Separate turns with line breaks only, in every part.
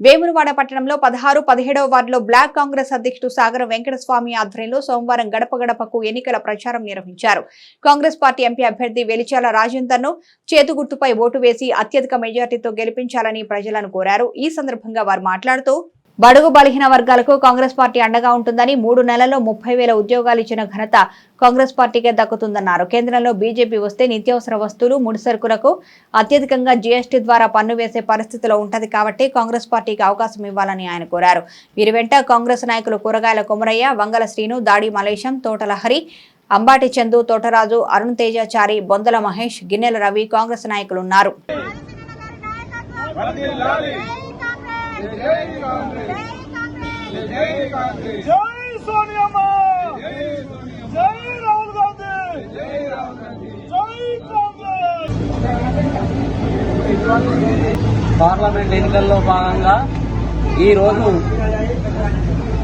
వేములవాడ పట్టణంలో పదహారు పదిహేడవ వార్డులో బ్లాక్ కాంగ్రెస్ అధ్యక్షుడు సాగర వెంకటస్వామి ఆధ్వర్యంలో సోమవారం గడప గడపకు ఎన్నికల ప్రచారం నిర్వహించారు. కాంగ్రెస్ పార్టీ ఎంపీ అభ్యర్థి వెలిచాల రాజేందర్ను చేతుగుర్తుపై ఓటు వేసి అత్యధిక మెజార్టీతో గెలిపించాలని ప్రజలను కోరారు. ఈ సందర్భంగా వారు మాట్లాడుతూ బడుగు బలహీన వర్గాలకు కాంగ్రెస్ పార్టీ అండగా ఉంటుందని మూడు నెలల్లో ముప్పై వేల ఉద్యోగాలు ఇచ్చిన ఘనత కాంగ్రెస్ పార్టీకే దక్కుతుందన్నారు. కేంద్రంలో బీజేపీ వస్తే నిత్యావసర వస్తువులు ముడిసరుకులకు అత్యధికంగా జీఎస్టీ ద్వారా పన్ను వేసే పరిస్థితిలో ఉంటది కాబట్టి కాంగ్రెస్ పార్టీకి అవకాశం ఇవ్వాలని ఆయన కోరారు. వీరి వెంట కాంగ్రెస్ నాయకులు కూరగాయల కొమరయ్య వంగల శ్రీను దాడి మలేశం తోటలహరి అంబాటి చందు తోటరాజు అరుణ్ తేజాచారి బొందల మహేష్ గిన్నెల రవి కాంగ్రెస్ నాయకులు ఉన్నారు.
జై సోనియమ్మ జై రాహుల్ గాంధీ జై కాంగ్రెస్
పార్లమెంట్ ఎన్నికల్లో భాగంగా ఈ రోజు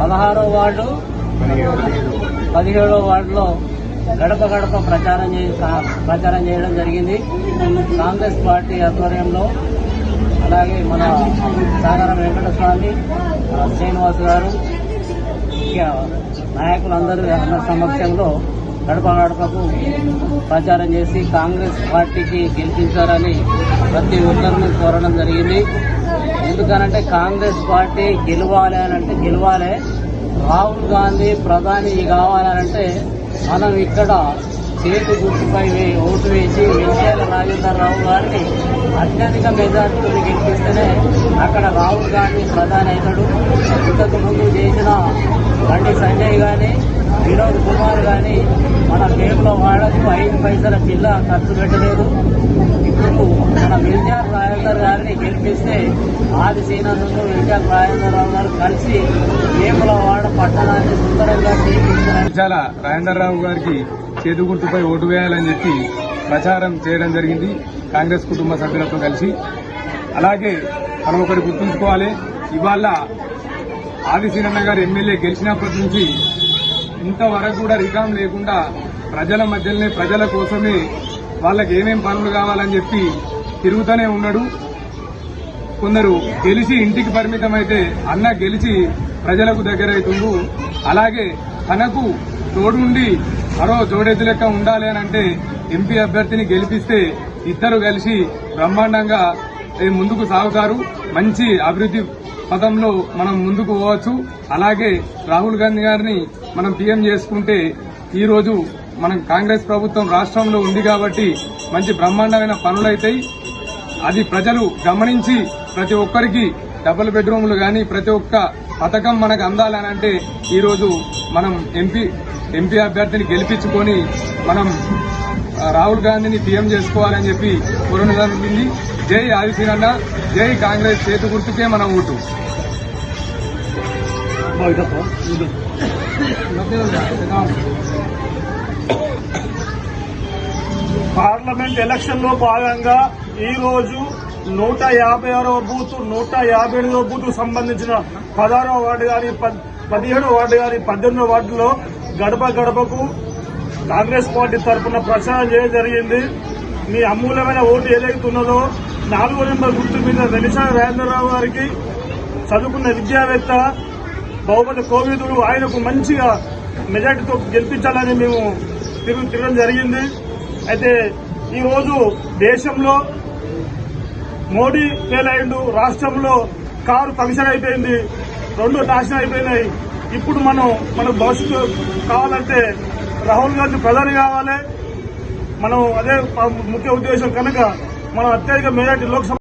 పదహారో వార్డు పదిహేడో వార్డులో గడప గడప ప్రచారం చే- ప్రచారం చేయడం జరిగింది. కాంగ్రెస్ పార్టీ ఆధ్వర్యంలో అలాగే మన సాగరం వెంకటస్వామి స్వామి శ్రీనివాస్ గారు నాయకులందరూ అన్న సమక్షంలో గడప గడపకు ప్రచారం చేసి కాంగ్రెస్ పార్టీకి గెలిపించారని ప్రతి ఒక్కరిని కోరడం జరిగింది. ఎందుకనంటే కాంగ్రెస్ పార్టీ గెలవాలి అని అంటే గెలవాలి. రాహుల్ గాంధీ ప్రధాని కావాలనంటే మనం ఇక్కడ చేతి గుర్తుపై ఓటు వేసి వెంకయ్య రాజేందర్ రావు గారిని అత్యధిక మెజార్టీతో గెలిపిస్తేనే అక్కడ రాహుల్ గాంధీ ప్రధాని అవుతాడు ఇంతకు ముందు చేసిన బండి సంజయ్ గాని వినోద్ కుమార్ గాని మన పేరులో ఐదు పైసల జిల్లా ఖర్చు పెట్టలేదు. ఇప్పుడు మన విద్యార్ రాజేందర్ గారిని గెలిపిస్తే ఆది శ్రీనాథంలో విద్యార్ రాజేందర్ రావు గారు కలిసి వేములవాడ పట్టణాన్ని సుందరంగా తీర్చిదిద్దారు.
రాజేంద్రరావు గారికి చేదు ఓటు వేయాలని చెప్పి ప్రచారం చేయడం జరిగింది. కాంగ్రెస్ కుటుంబ సభ్యులతో కలిసి. అలాగే మనం ఒకటి గుర్తుంచుకోవాలి. ఇవాళ ఆదిశీరన్న గారు ఎమ్మెల్యే గెలిచినప్పటి నుంచి ఇంతవరకు కూడా రికామ్ లేకుండా ప్రజల మధ్యలోనే ప్రజల కోసమే వాళ్ళకి ఏమేం పనులు కావాలని చెప్పి తిరుగుతూనే ఉన్నాడు. కొందరు గెలిచి ఇంటికి పరిమితమైతే అన్న గెలిచి ప్రజలకు దగ్గరైతుండు అలాగే తనకు తోడుండి మరో జోడెద్దు లెక్క ఉండాలి అని అంటే ఎంపీ అభ్యర్థిని గెలిపిస్తే ఇద్దరు కలిసి బ్రహ్మాండంగా ముందుకు సాగుతారు. మంచి అభివృద్ధి పదంలో మనం ముందుకు పోవచ్చు. అలాగే రాహుల్ గాంధీ గారిని మనం పీఎం చేసుకుంటే ఈరోజు మనం కాంగ్రెస్ ప్రభుత్వం రాష్ట్రంలో ఉంది కాబట్టి మంచి బ్రహ్మాండమైన పనులైతాయి. అది ప్రజలు గమనించి ప్రతి ఒక్కరికి డబుల్ బెడ్రూమ్లు కానీ ప్రతి ఒక్క పథకం మనకు అందాలని అంటే ఈ రోజు మనం ఎంపీ ఎంపీ అభ్యర్థిని గెలిపించుకొని మనం రాహుల్ గాంధీని పీఎం చేసుకోవాలని చెప్పి కోరడం జరిగింది జై ఆదిశీనన్న జై కాంగ్రెస్ చేతు గుర్తుకే మన ఓటు.
పార్లమెంట్ ఎలక్షన్లో భాగంగా ఈ రోజు నూట యాభై ఆరవ బూత్ నూట యాభై ఎనిమిదో బూత్ సంబంధించిన పదహారవ వార్డు గాని పదిహేడవ వార్డు గాని పద్దెనిమిదో వార్డులో గడప గడపకు కాంగ్రెస్ పార్టీ తరఫున ప్రచారం చేయడం జరిగింది. మీ అమూల్యమైన ఓటు ఏదైతే ఉన్నదో నాలుగో నెంబర్ గుర్తు మీద వెలిసా రాజేంద్రరావు గారికి చదువుకున్న విద్యావేత్త బహుమతి కోవిదుడు ఆయనకు మంచిగా మెజార్టీతో గెలిపించాలని మేము తిరుగు తిరగడం జరిగింది. అయితే ఈరోజు దేశంలో మోడీ ఫెయిల్ అయిండు రాష్ట్రంలో కారు ఫంక్షన్ అయిపోయింది రెండు నాశనం అయిపోయినాయి. ఇప్పుడు మనం మన భవిష్యత్తు కావాలంటే రాహుల్ గాంధీ ప్రధాని కావాలి. మనం అదే ముఖ్య ఉద్దేశం కనుక మనం అత్యధిక మెజార్టీ లోక్సభ